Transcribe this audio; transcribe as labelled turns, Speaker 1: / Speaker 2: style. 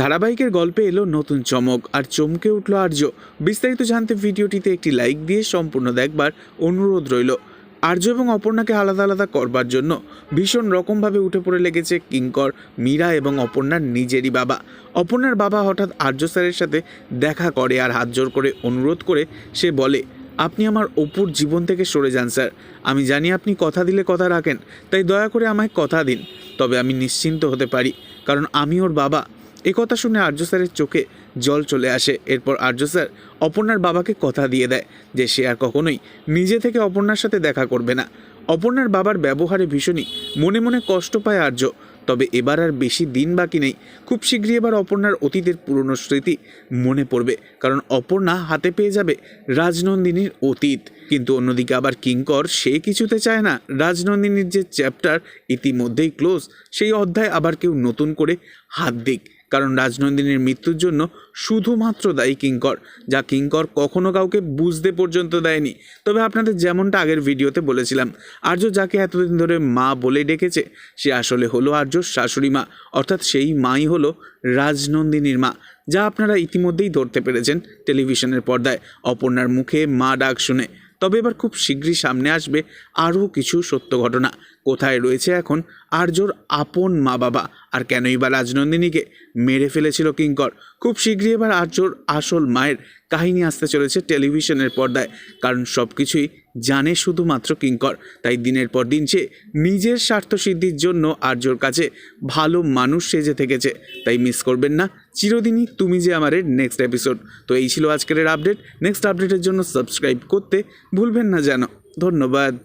Speaker 1: ধারাবাহিকের গল্পে এলো নতুন চমক আর চমকে উঠল আর্য। বিস্তারিত জানতে ভিডিওটিতে একটি লাইক দিয়ে সম্পূর্ণ দেখবার অনুরোধ রইল। আর্য এবং অপর্ণাকে আলাদা আলাদা করবার জন্য ভীষণ রকমভাবে উঠে পড়ে লেগেছে কিঙ্কর, মীরা এবং অপর্ণার নিজেরই বাবা। অপর্ণার বাবা হঠাৎ আর্য স্যারের সাথে দেখা করে আর হাত জোর করে অনুরোধ করে সে বলে, আপনি আমার অপুর জীবন থেকে সরে যান স্যার। আমি জানি আপনি কথা দিলে কথা রাখেন, তাই দয়া করে আমায় কথা দিন, তবে আমি নিশ্চিন্ত হতে পারি, কারণ আমি ওর বাবা। কথা শুনে আর্য স্যারের চোখে জল চলে আসে। এরপর আর্য স্যার অপর্ণার বাবাকে কথা দিয়ে দেয় যে সে আর কখনোই নিজে থেকে অপর্ণার সাথে দেখা করবে না। অপর্ণার বাবার ব্যবহারে ভীষণই মনে মনে কষ্ট পায় আর্য। তবে এবার আর বেশি দিন বাকি নেই। খুব শীঘ্রই এবার অপর্ণার অতীতের পুরনো স্মৃতি মনে পড়বে। কারণ অপর্ণা হাতে পেয়ে যাবে রাজনন্দিনীর অতীত। কিন্তু অন্যদিকে আবার কিঙ্কর সে কিছুতে চায় না। রাজনন্দিনীর যে চ্যাপ্টার ইতিমধ্যেই ক্লোজ, সেই অধ্যায় আবার কেউ নতুন করে হাত দিক। কারণ রাজনন্দিনীর মৃত্যুর জন্য শুধুমাত্র দায়ী কিঙ্কর, যা কিঙ্কর কখনো কাউকে বুঝতে পর্যন্ত দেয়নি। তবে আপনাদের যেমনটা আগের ভিডিওতে বলেছিলাম, আর্য যাকে এতদিন ধরে মা বলে ডেকেছে, সে আসলে হলো আর্যর শাশুড়ি মা, অর্থাৎ সেই মাই হলো রাজনন্দিনীর মা, যা আপনারা ইতিমধ্যেই ধরতে পেরেছেন টেলিভিশনের পর্দায়, অপর্ণার মুখে মা ডাক শুনে। তবে এবার খুব শীঘ্রই সামনে আসবে আরও কিছু সত্য ঘটনা। কোথায় রয়েছে এখন? আর্যর আপন মা বাবা আর কেনই বা রাজনন্দিনীকে মেরে ফেলেছিল কিঙ্কর? খুব শীঘ্রই এবার আর্যর আসল মায়ের কাহিনী আসতে চলেছে টেলিভিশনের পর্দায়। কারণ সব কিছুই জানে শুধুমাত্র কিঙ্কর। তাই দিনের পর দিন সে নিজের স্বার্থসিদ্ধির জন্য আর্যর কাছে ভালো মানুষ সেজে থেকেছে। তাই মিস করবেন না। চিরদিনই তুমি যে আমারের নেক্সট এপিসোড তো এই ছিল আজকের আপডেট নেক্সট আপডেটের জন্য সাবস্ক্রাইব করতে ভুলবেন না যেন ধন্যবাদ।